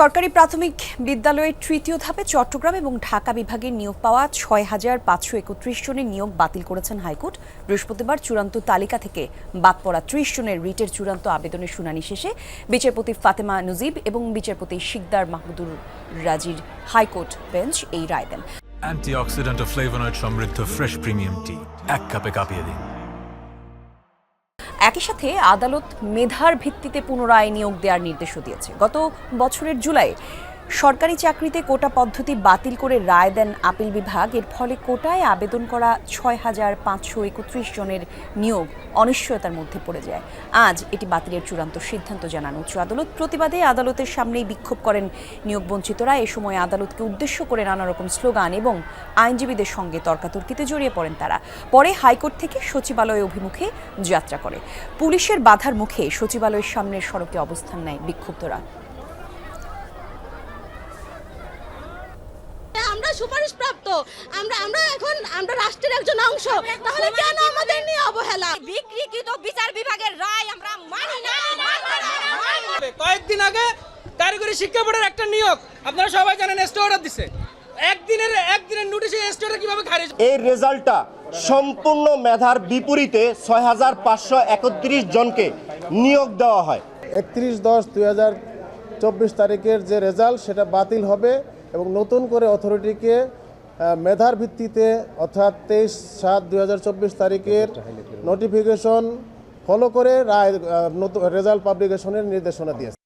সরকারি প্রাথমিক বিদ্যালয়ের তৃতীয় ধাপে চট্টগ্রাম এবং ঢাকা বিভাগের নিয়োগ পাওয়া ছয় হাজার পাঁচশো একত্রিশ জনের নিয়োগ বাতিল করেছেন হাইকোর্ট। বৃহস্পতিবার চূড়ান্ত তালিকা থেকে বাদ পড়া ত্রিশ জনের রিটের চূড়ান্ত আবেদনের শুনানি শেষে বিচারপতি ফাতেমা নজিব এবং বিচারপতি শিকদার মাহমুদুর রাজির হাইকোর্ট বেঞ্চ এই রায় দেন। অ্যান্টিঅক্সিডেন্ট ও ফ্লেভোনয়েড সমৃদ্ধ ফ্রেশ প্রিমিয়াম টি এক কাপে কাঁপিয়ে দিন। একই সাথে আদালত মেধার ভিত্তিতে পুনরায় নিয়োগ দেওয়ার নির্দেশও দিয়েছে। গত বছরের জুলাই সরকারি চাকরিতে কোটা পদ্ধতি বাতিল করে রায় দেন আপিল বিভাগ। এর ফলে কোটায় আবেদন করা ছয় হাজার পাঁচশো একত্রিশ জনের নিয়োগ অনিশ্চয়তার মধ্যে পড়ে যায়। আজ এটি বাতিলের চূড়ান্ত সিদ্ধান্ত জানান উচ্চ আদালত। প্রতিবাদে আদালতের সামনেই বিক্ষোভ করেন নিয়োগ বঞ্চিতরা এ সময় আদালতকে উদ্দেশ্য করে নানা রকম স্লোগান এবং আইনজীবীদের সঙ্গে তর্কাতর্কিতে জড়িয়ে পড়েন তারা। পরে হাইকোর্ট থেকে সচিবালয় অভিমুখে যাত্রা করে। পুলিশের বাধার মুখে সচিবালয়ের সামনের সড়কে অবস্থান নেয় বিক্ষুব্ধরা। আমরা সুপারিশ প্রাপ্ত। আমরা আমরা এখন আমরা রাষ্ট্রের একজন অংশ। তাহলে কেন আমাদের নিয়ে অবহেলা? বিকৃত বিচার বিভাগের রায় আমরা মানি না। কয়েকদিন আগে কারিগরি শিক্ষা বোর্ডের একটা নিয়োগ। আপনারা সবাই জানেন এসটি অর্ডার দিছে। একদিনের একদিনের নোটিশে এসটি অর্ডার কীভাবে খারিজ এই রেজাল্টটা সম্পূর্ণ মেধার বিপরীতে ছয় হাজার পাঁচশো একত্রিশ জনকে নিয়োগ দেওয়া হয়। একত্রিশ দশ দুই হাজার চব্বিশ তারিখের যে রেজাল্ট সেটা বাতিল হবে। এবং নতুন করে অথরিটিকে মেধার ভিত্তিতে অর্থাৎ তেইশ সাত দুই হাজার চব্বিশ তারিখের নোটিফিকেশন ফলো করে রায় নতুন রেজাল্ট পাবলিকেশনের নির্দেশনা দিয়েছে।